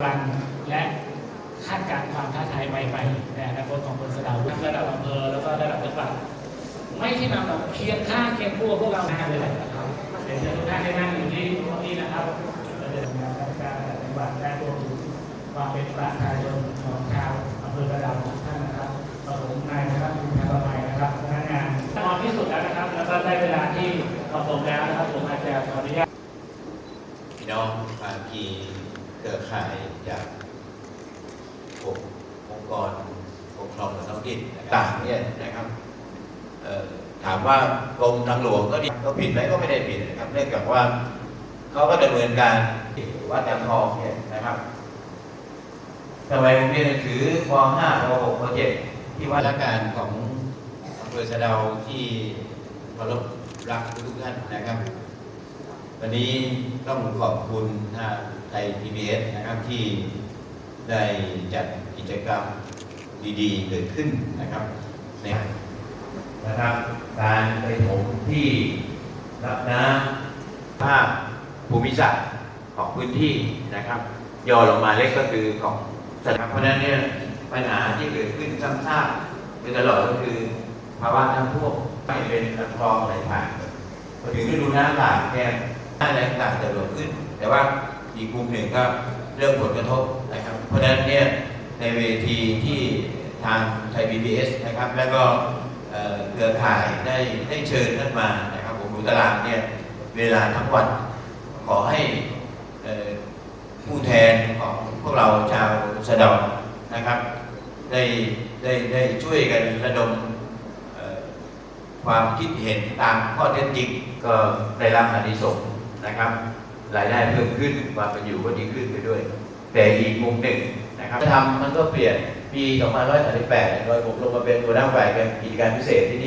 พลังและคาดการณ์ความท้าทายใหม่ๆในอนาคตของคนสะเดาทั้งระดับอำเภอแล้วก็ระดับจังหวัดไม่ใช่นำแบบเคียงข้างเคียงคู่พวกเราหน้าเลยนะครับเดี๋ยวทุกท่านได้นั่งอยู่ที่ตรงนี้นะครับเราจะทำงานการระดับจังหวัดและรวมถึงความเป็นประชาชนของชาวอำเภอระดาทุกท่านนะครับกับผมนายนะครับคุณแพรวภัยนะครับพนักงานพร้อมที่สุดแล้วนะครับ แล้วก็ได้เวลาที่เหมาะสมแล้วนะครับผมอาจจะขออนุญาตพี่น้องภาคี เครือข่ายจากหกองค์กรปกครองส่วนท้องถิ่นต่างๆเนี่ยนะครับเอ่อถามว่ากรมทางหลวงก็ดีก็ผิดไหมก็ไม่ได้ผิดนะครับเนื่องจากว่าเขาก็ดำเนินการวัดจำทองเนี่ยนะครับทำไมผมเรียนหนังสือป .5 ป .6 ป .7 ที่ว่าราชการของอำเภอสะเดาที่เคารพรักทุกๆท่านนะครับ วันนี้ต้องขอบคุณทาง ไทย PBS นะครับที่ได้จัดกิจกรรมดีๆ เกิดขึ้นนะครับในนะครับ การไปถมที่รับน้ำภาพภูมิศาสตร์ของพื้นที่นะครับย่อลงมาเล็กก็คือของสถานเพราะนั้นเนี่ยปัญหาที่เกิดขึ้นซ้ำซากโดยตลอดก็คือภาวะน้ำท่วมไม่เป็นลำคลองไหลผ่านพอถึงฤดูน้ำหลากแค่หน้าแรงต่างจะลดขึ้น แต่ว่า อีกมุมหนึ่งก็เรื่องผลกระทบนะครับ เพราะฉะนั้นเนี่ยในเวทีที่ทางไทย PBS นะครับ แล้วก็เอ่อเครือข่ายได้ได้เชิญท่านมานะครับผมดูตารางเนี่ยเวลาทั้งวันขอให้ผู้แทนของพวกเราชาวสะเดานะครับได้ได้ได้ช่วยกันระดมความคิดเห็นตามข้อเท็จจริงก็ได้รับอานิสงส์นะครับ รายได้เพิ่มขึ้นความเป็นอยู่ก็ดีขึ้นไปด้วย แต่อีกมุมหนึ่งนะครับทำมันก็เปลี่ยนปี 2538โดยผมลงมาเป็นหัวหน้าฝ่ายการกิจการพิเศษที่นี่